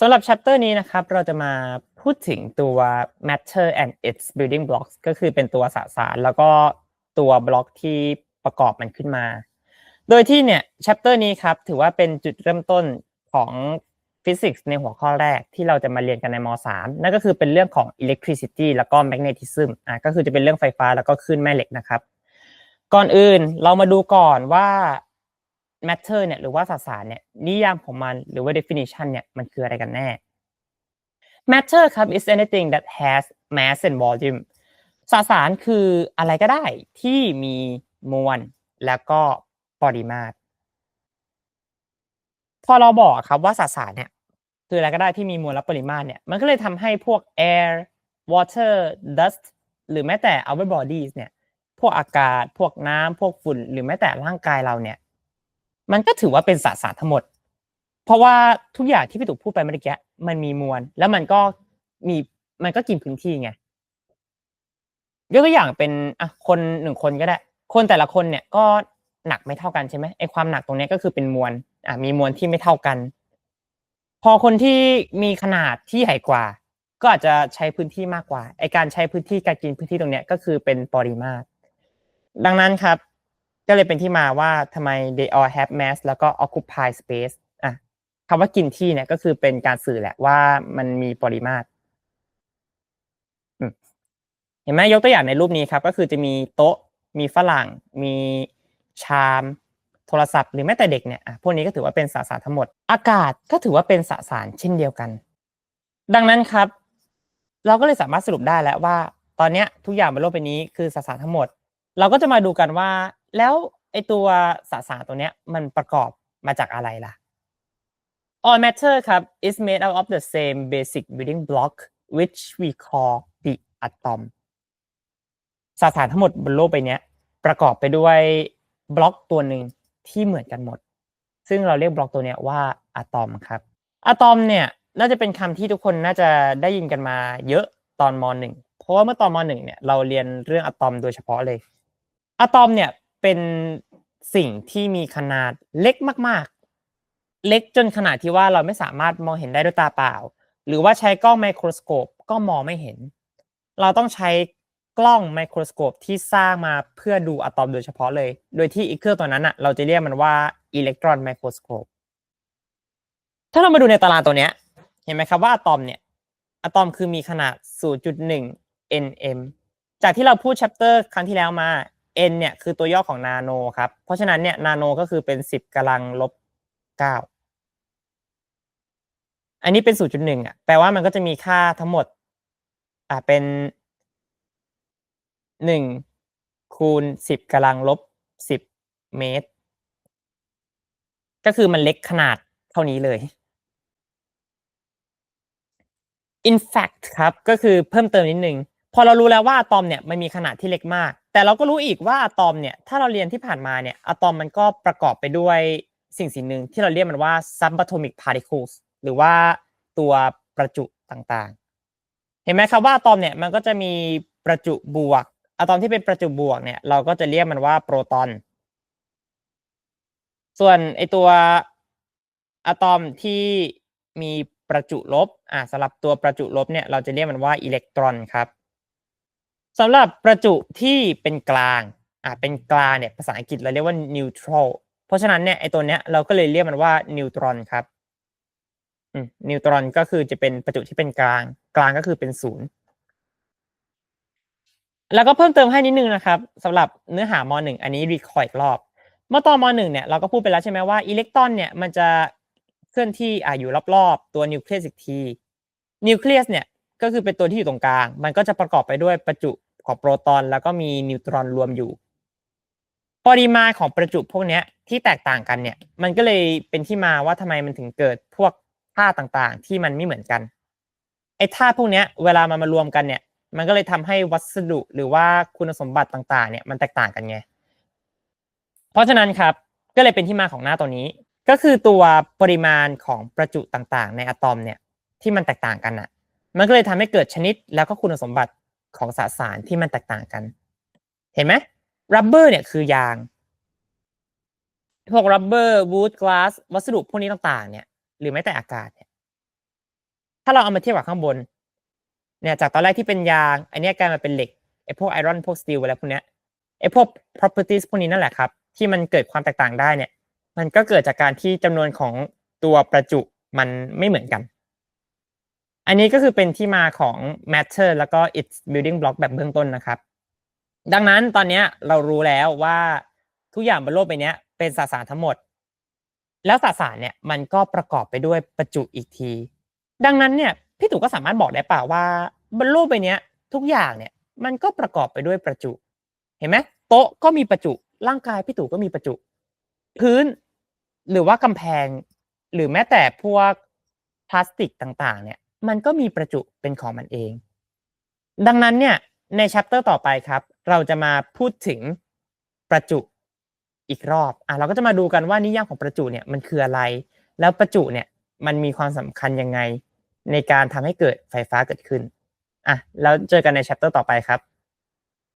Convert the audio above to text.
สำหรับ chapter นี้นะครับเราจะมาพูดถึงตัว matter and its building blocks ก็คือเป็นตัวสสาร แล้วก็ตัวบล็อกที่ประกอบมันขึ้นมา โดยที่เนี่ย chapter นี้ครับถือว่าเป็นจุดเริ่มต้นของฟิสิกส์ในหัวข้อแรกที่เราจะมาเรียนกันในม .3 นั่นก็คือเป็นเรื่องของ electricity แล้วก็ magnetism อะก็คือจะเป็นเรื่องไฟฟ้าแล้วก็คลื่นแม่เหล็กนะครับ ก่อนอื่นเรามาดูก่อนว่า matter เนี่ยหรือว่าสสารเนี่ยนิยามของมันหรือว่า definition เนี่ยมันคืออะไรกันแน่ matter ครับ is anything that has mass and volume สสารคืออะไรก็ได้ที่มีมวลแล้วก็ปริมาตร พอเราบอกครับว่าสสารเนี่ยคืออะไรก็ได้ที่มีมวลและปริมาตรเนี่ยมันก็เลยทำให้พวก air water dust หรือแม้แต่ our bodies เนี่ยพวกอากาศ พวกน้ำพวกฝุ่น หรือแม้แต่ร่างกายเราเนี่ย มันก็ถือว่าเป็นสสารทั้งหมด เพราะว่าทุกอย่างที่พี่ตู่พูดไปเมื่อกี้มันมีมวล แล้วมันก็มีมันก็กินพื้นที่ไงยกตัวอย่างเป็นอะคนหนึ่งคนก็ได้ คนแต่ละคนเนี่ยก็หนักไม่เท่ากันใช่ไหมไอความหนักตรงนี้ก็คือเป็นมวลอะมีมวลที่ไม่เท่ากัน พอคนที่มีขนาดที่ใหญ่กว่า ก็อาจจะใช้พื้นที่มากกว่าไอการใช้พื้นที่การกินพื้นที่ตรงเนี้ยก็คือเป็นปริมาตร ดังนั้นครับ ก็เลยเป็นที่มาว่าทำไม they all have mass แล้วก็ occupy space อะคำว่ากินที่เนี่ยก็คือเป็นการสื่อแหละว่ามันมีปริมาตรเห็นไหมยกตัวอย่างในรูปนี้ครับ ก็คือจะมีโต๊ะมีฝรั่ง มีชาม โทรศัพท์ หรือแม้แต่เด็กเนี่ยอะพวกนี้ก็ถือว่าเป็นสสารทั้งหมด อากาศก็ถือว่าเป็นสสารเช่นเดียวกัน ดังนั้นครับ เราก็เลยสามารถสรุปได้แล้วว่า ตอนเนี้ยทุกอย่างบนโลกใบนี้คือสสารทั้งหมด เราก็จะมาดูกันว่า แล้วไอตัวสสารตัวเนี้ยมันประกอบมาจากอะไรล่ะ All matter ครับ is made out of the same basic building block which we call the atom สสารทั้งหมดบนโลกใบนี้ประกอบไปด้วยบล็อกตัวหนึ่งที่เหมือนกันหมด ซึ่งเราเรียกบล็อกตัวเนี้ยว่าอะตอมครับอะตอมเนี่ยน่าจะเป็นคำที่ทุกคนน่าจะได้ยินกันมาเยอะตอนมหนึ่งเพราะว่าเมื่อตอนมหนึ่งเนี่ยเราเรียนเรื่องอะตอมโดยเฉพาะเลยอะตอมเนี่ย เป็นสิ่งที่มีขนาดเล็กมาก ๆ เล็กจนขนาดที่ว่าเราไม่สามารถมองเห็นได้ด้วยตาเปล่า หรือว่าใช้กล้องไมโครสโคปก็มองไม่เห็น เราต้องใช้กล้องไมโครสโคปที่สร้างมาเพื่อดูอะตอมโดยเฉพาะเลย โดยที่อีกเครื่องตัวนั้นอะเราจะเรียกมันว่าอิเล็กตรอนไมโครสโคปถ้าเรามาดูในตารางตัวเนี้ย เห็นไหมครับว่าอะตอมเนี่ยอะตอมคือมีขนาด 0.1 nm จากที่เราพูด chapter ครั้งที่แล้วมา n เนี่ยคือตัวย่อของนาโนครับ เพราะฉะนั้นเนี่ยนาโนก็คือเป็น 10กำลังลบ 9 อันนี้เป็น 0.1 อะ แปลว่ามันก็จะมีค่าทั้งหมด อ่าเป็นหนึ่งคูณสิบกำลังลบสิบเมตร ก็คือมันเล็กขนาดเท่านี้เลย in fact ครับ ก็คือเพิ่มเติมนิดนึง พอเรารู้แล้วว่าอะตอมเนี่ยมันมีขนาดที่เล็กมาก แต่เราก็รู้อีกว่าอะตอมเนี่ยถ้าเราเรียนที่ผ่านมาเนี่ยอะตอมมันก็ประกอบไปด้วยสิ่งสิ่งหนึ่งที่เราเรียกมันว่า subatomic particles หรือว่าตัวประจุต่างๆ เห็นไหมครับว่าอะตอมเนี่ยมันก็จะมีประจุบวกอะตอมที่เป็นประจุบวกเนี่ยเราก็จะเรียกมันว่าโปรตอน ส่วนไอตัวอะตอมที่มีประจุลบอ่าสำหรับตัวประจุลบเนี่ยเราจะเรียกมันว่าอิเล็กตรอนครับ สำหรับประจุที่เป็นกลางอ่าเป็นกลางเนี่ยภาษาอังกฤษเราเรียกว่านิวทรัลเพราะฉะนั้นเนี่ยไอตัวเนี้ยเราก็เลยเรียกมันว่านิวตรอนครับอืมนิวตรอนก็คือจะเป็นประจุที่เป็นกลาง กลางก็คือเป็นศูนย์แล้วก็เพิ่มเติมให้นิดนึงนะครับสำหรับเนื้อหามหนึ่งอันนี้รีคอยอีกรอบ เมื่อตอนมหนึ่งเนี่ยเราก็พูดไปแล้วใช่ไหมว่าอิเล็กตรอนเนี่ยมันจะเคลื่อนที่อ่าอยู่รอบๆ ตัวนิวเคลียสอีกทีนิวเคลียสเนี่ย ก็คือเป็นตัวที่อยู่ตรงกลาง มันก็จะประกอบไปด้วยประจุของโปรตอนแล้วก็มีนิวตรอนรวมอยู่ ปริมาณของประจุพวกเนี้ยที่แตกต่างกันเนี่ย มันก็เลยเป็นที่มาว่าทำไมมันถึงเกิดพวกธาตุต่างๆ ที่มันไม่เหมือนกันไอ้ธาตุพวกเนี้ยเวลามันมารวมกันเนี่ย มันก็เลยทำให้วัสดุหรือว่าคุณสมบัติต่างๆ เนี่ยมันแตกต่างกันไงเพราะฉะนั้นครับก็เลยเป็นที่มาของหน้าตัวนี้ ก็คือตัวปริมาณของประจุต่างๆ ในอะตอมเนี่ยที่มันแตกต่างกันอะ มันก็เลยทำให้เกิดชนิดแล้วก็คุณสมบัติของสสารที่มันแตกต่างกัน เห็นไหมรับเบอร์เนี่ยคือยาง พวกรับเบอร์วูดกลาสวัสดุพวกนี้ต่างๆ เนี่ย หรือแม้แต่อากาศเนี่ย ถ้าเราเอามาเทียบกับข้างบน เนี่ย จากตอนแรกที่เป็นยาง อันนี้กลายมาเป็นเหล็กไอ้พวกไอรอนพวกสตีลอะไรพวกเนี้ยไอ้พวก properties พวกนี้นั่นแหละครับ ที่มันเกิดความแตกต่างได้เนี่ย มันก็เกิดจากการที่จำนวนของตัวประจุมันไม่เหมือนกัน อันนี้ก็คือเป็นที่มาของ matter แล้วก็ its building block แบบเบื้องต้นนะครับ ดังนั้นตอนนี้เรารู้แล้วว่าทุกอย่างบนโลกใบนี้เป็นสสารทั้งหมด แล้วสสารเนี่ยมันก็ประกอบไปด้วยประจุอีกที ดังนั้นเนี่ยพี่ตู่ก็สามารถบอกได้เปล่าว่าบนโลกใบนี้ทุกอย่างเนี่ยมันก็ประกอบไปด้วยประจุ เห็นไหมโต๊ะก็มีประจุ ร่างกายพี่ตู่ก็มีประจุ พื้นหรือว่ากำแพง หรือแม้แต่พวกพลาสติกต่างๆ เนี่ย มันก็มีประจุเป็นของมันเอง ดังนั้นเนี่ยในแชปเตอร์ต่อไปครับ เราจะมาพูดถึงประจุอีกรอบอะเราก็จะมาดูกันว่านิยามของประจุเนี่ยมันคืออะไร แล้วประจุเนี่ยมันมีความสำคัญยังไง ในการทำให้เกิดไฟฟ้าเกิดขึ้นอะแล้วเจอกันในแชปเตอร์ต่อไปครับ